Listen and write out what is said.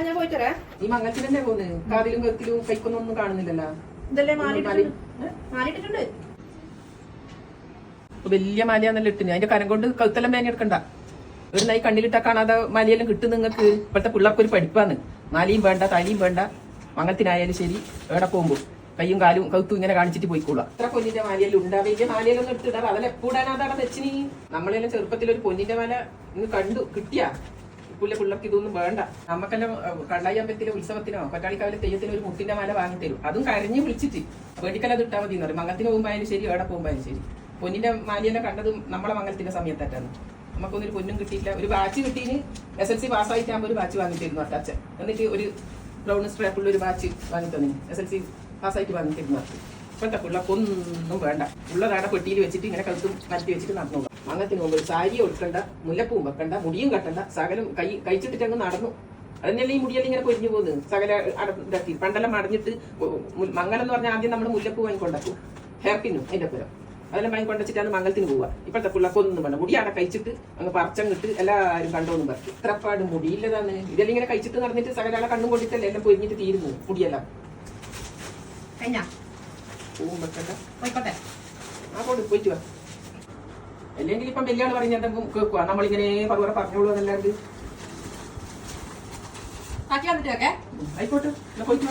ആ ഞാൻ പോയിട്ട് വരാം ഈ മംഗലത്തിൽ തന്നെ പോകുന്നത് കാവിലും കത്തിലും കൈക്കൊന്നും ഒന്നും കാണുന്നില്ലല്ലോ ഇതല്ലേ മാറിയിട്ടുണ്ട് വലിയ മാലയാന്നല്ലോ ഇട്ടിന് അതിന്റെ കരം കൊണ്ട് കഴുത്തെല്ലാം എടുക്കണ്ട. ഒരു നായി കണ്ണിലിട്ടാ കാണാതെ മാലയെല്ലാം കിട്ടും നിങ്ങക്ക് ഇപ്പോഴത്തെ പിള്ളേർക്ക് ഒരു പഠിപ്പാണ്. മാലയും വേണ്ട തലയും വേണ്ട. മംഗലത്തിനായാലും ശരി എവിടെ പോകുമ്പോ. കയ്യും കാലും കൗത്തും ഇങ്ങനെ കാണിച്ചിട്ട് പോയിക്കോളാം. അത്ര പൊന്നിന്റെ മാലയെല്ലാം ഉണ്ടാ. വലിയ മാലയിലൊന്നും എടുത്തിടാറ് അതെല്ലാം എപ്പോഴാണ് അതാണ് തെച്ചിനി നമ്മളെല്ലാം ചെറുപ്പത്തിൽ ഒരു പൊന്നിന്റെ മാല ഇന്ന് കണ്ടു. കിട്ടിയാ? ഇപ്പുള്ള പിള്ളേർക്ക് ഇതൊന്നും വേണ്ട. നമുക്കെല്ലാം കണ്ടായി അമ്പലത്തിലെ ഉത്സവത്തിനോ പട്ടാളിക്കാവിലെ തെയ്യത്തിനോ ഒരു മുട്ടിന്റെ മാല വാങ്ങി തരും. അതും കരഞ്ഞ് വിളിച്ചിട്ട് വേടിക്കല അത് ഇട്ടാൽ മതി എന്ന് പറയും. മംഗലത്തിന് പോകുമ്പോഴും ശരി എവിടെ പോകുമ്പോഴും ശരി. പൊന്നിന്റെ മാലിയെല്ലാം കണ്ടതും നമ്മളെ മംഗലത്തിന്റെ സമയത്തായിട്ടാണ്. നമുക്കൊന്നൊരു പൊന്നും കിട്ടിയില്ല ഒരു ബാച്ച് കിട്ടീന് എസ് എൽ സി പാസ്സായിട്ടാകുമ്പോൾ ഒരു ബാച്ച് വാങ്ങി തരുന്നു അട്ടച്ച എന്നിട്ട് ഒരു ബ്രൗൺ സ്ട്രാപ്പുള്ള ഒരു ബാച്ച് വാങ്ങി തന്നെ. എസ് എൽ സി പാസ്സായിട്ട് വാങ്ങി തരുന്നു ഇപ്പോഴത്തെ പിള്ളക്കൊന്നും വേണ്ട. ഉള്ളതാണ് പെട്ടിയിൽ വെച്ചിട്ട് ഇങ്ങനെ കഴുത്തും നടത്തി വെച്ചിട്ട് നടന്നു അങ്ങനത്തിന് മുമ്പ് സാരി ഒടുക്കണ്ട മുല്ലപ്പൂവും വെക്കണ്ട മുടിയും കെട്ടണ്ട സകലം കൈ കഴിച്ചിട്ട് അങ്ങ് നടന്നു. അതന്നെയല്ലേ ഈ മുടിയെല്ലാം ഇങ്ങനെ പൊരിഞ്ഞു പോകുന്നത്? സകല അടത്തി ഇതാക്കി പണ്ടെല്ലാം അടഞ്ഞിട്ട് മംഗലം എന്ന് പറഞ്ഞാൽ ആദ്യം നമ്മൾ മുല്ലപ്പൂ വാങ്ങിക്കൊണ്ടു ഹെയർ പിന്നും അതിന്റെ പുരം. അതെല്ലാം വാങ്ങിക്കൊണ്ടിച്ചിട്ടാണ് മംഗലത്തിന് പോവുക. ഇപ്പോഴത്തെ പിള്ളക്കൊന്നും വേണ്ട. മുടി അവിടെ കഴിച്ചിട്ട് അങ്ങ് പറിച്ചങ്ങിട്ട് എല്ലാവരും കണ്ടോന്നും പറഞ്ഞു. ഇത്രപ്പാട് മുടിയില്ലതാണ്. ഇതെല്ലാം ഇങ്ങനെ കഴിച്ചിട്ട് നടന്നിട്ട് സകല കണ്ണും കൊണ്ടിട്ടല്ലേ എല്ലാം പൊരിഞ്ഞിട്ട് തീരുന്നു മുടിയെല്ലാം? കഴിഞ്ഞാ? പൂവും വെക്കണ്ട. പോയിക്കോട്ടെ. ആ കൊണ്ട് പോയിട്ട് വാ. അല്ലെങ്കിൽ ഇപ്പം വലിയ ആൾ പറഞ്ഞ എന്തെങ്കിലും കേൾക്കുക നമ്മളിങ്ങനെ പറവറ പറഞ്ഞോളൂ അതല്ലാണ്ട്. ആയിക്കോട്ടെ. പോയിട്ട്